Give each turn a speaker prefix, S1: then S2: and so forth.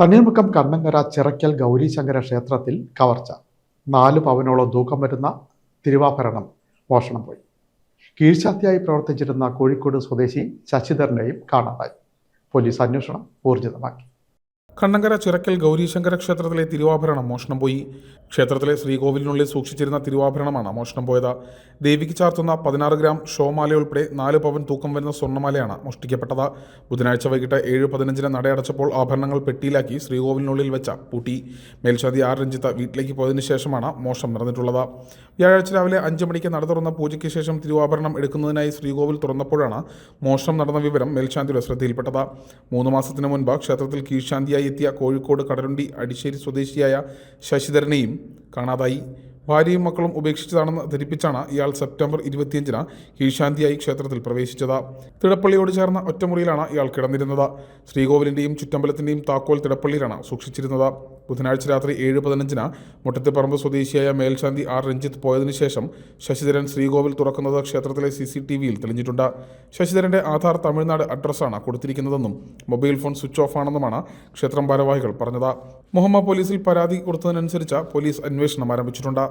S1: തണ്ണീർമുക്കം കണ്ണങ്കര ചിറയ്ക്കൽ ഗൗരീശങ്കര ക്ഷേത്രത്തിൽ കവർച്ച. നാല് പവനോളം തൂക്കം വരുന്ന തിരുവാഭരണം മോഷണം പോയി. കീഴ്ചാത്തിയായി പ്രവർത്തിച്ചിരുന്ന കോഴിക്കോട് സ്വദേശി ശശിധരനെയും കാണാതായി. പോലീസ് അന്വേഷണം ഊർജിതമാക്കി.
S2: കണ്ണങ്കര ചിറക്കൽ ഗൗരീശങ്കര ക്ഷേത്രത്തിലെ തിരുവാഭരണം മോഷണം പോയി. ക്ഷേത്രത്തിലെ ശ്രീകോവിലിനുള്ളിൽ സൂക്ഷിച്ചിരുന്ന തിരുവാഭരണമാണ് മോഷണം പോയത്. ദേവിക്ക് ചാർത്തുന്ന പതിനാറ് ഗ്രാം ഷോമാല ഉൾപ്പെടെ നാല് പവൻ തൂക്കം വരുന്ന സ്വർണമാലയാണ് മോഷ്ടിക്കപ്പെട്ടത്. ബുധനാഴ്ച വൈകിട്ട് ഏഴ് പതിനഞ്ചിന് നടയടച്ചപ്പോൾ ആഭരണങ്ങൾ പെട്ടിയിലാക്കി ശ്രീകോവിലിനുള്ളിൽ വെച്ച പൂട്ടി. മേൽശാതി ആർ. രഞ്ജിത്ത് വീട്ടിലേക്ക് പോയതിനു ശേഷമാണ് മോഷണം നടന്നിട്ടുള്ളത്. വ്യാഴാഴ്ച രാവിലെ അഞ്ച് മണിക്ക് നട തുറന്ന പൂജയ്ക്ക് ശേഷം തിരുവാഭരണം എടുക്കുന്നതിനായി ശ്രീകോവിൽ തുറന്നപ്പോഴാണ് മോഷണം നടന്ന വിവരം മേൽശാന്തിയുടെ ശ്രദ്ധയിൽപ്പെട്ടത്. മൂന്ന് മാസത്തിന് മുൻപ് ക്ഷേത്രത്തിൽ കീഴ്ശാന്തിയായി എത്തിയ കോഴിക്കോട് കടലുണ്ടി അടിശ്ശേരി സ്വദേശിയായ ശശിധരനെയും കാണാതായി. ഭാര്യയും മക്കളും ഉപേക്ഷിച്ചതാണെന്ന് ധരിപ്പിച്ചാണ് ഇയാൾ സെപ്റ്റംബർ ഇരുപത്തിയഞ്ചിന് കീഴ്ശാന്തിയായി ക്ഷേത്രത്തിൽ പ്രവേശിച്ചത്. തിടപ്പള്ളിയോട് ചേർന്ന ഒറ്റമുറിയിലാണ് ഇയാൾ കിടന്നിരുന്നത്. ശ്രീകോവിലിന്റെയും ചുറ്റമ്പലത്തിന്റെയും താക്കോൽ തിടപ്പള്ളിയിലാണ് സൂക്ഷിച്ചിരുന്നത്. ബുധനാഴ്ച രാത്രി ഏഴ് പതിനഞ്ചിന് മുട്ടത്തിപ്പറമ്പ് സ്വദേശിയായ മേൽശാന്തി ആർ. രഞ്ജിത്ത് പോയതിനു ശേഷം ശശിധരൻ ശ്രീകോവിൽ തുറക്കുന്നത് ക്ഷേത്രത്തിലെ സി സി ടി വിയിൽ തെളിഞ്ഞിട്ടുണ്ട്. ശശിധരന്റെ ആധാർ തമിഴ്നാട് അഡ്രസ്സാണ് കൊടുത്തിരിക്കുന്നതെന്നും മൊബൈൽ ഫോൺ സ്വിച്ച് ഓഫ് ആണെന്നുമാണ് ക്ഷേത്രം ഭാരവാഹികൾ പറഞ്ഞത്. മുഹമ്മ പോലീസിൽ പരാതി കൊടുത്തതിനനുസരിച്ച് പോലീസ് അന്വേഷണം ആരംഭിച്ചിട്ടുണ്ട്.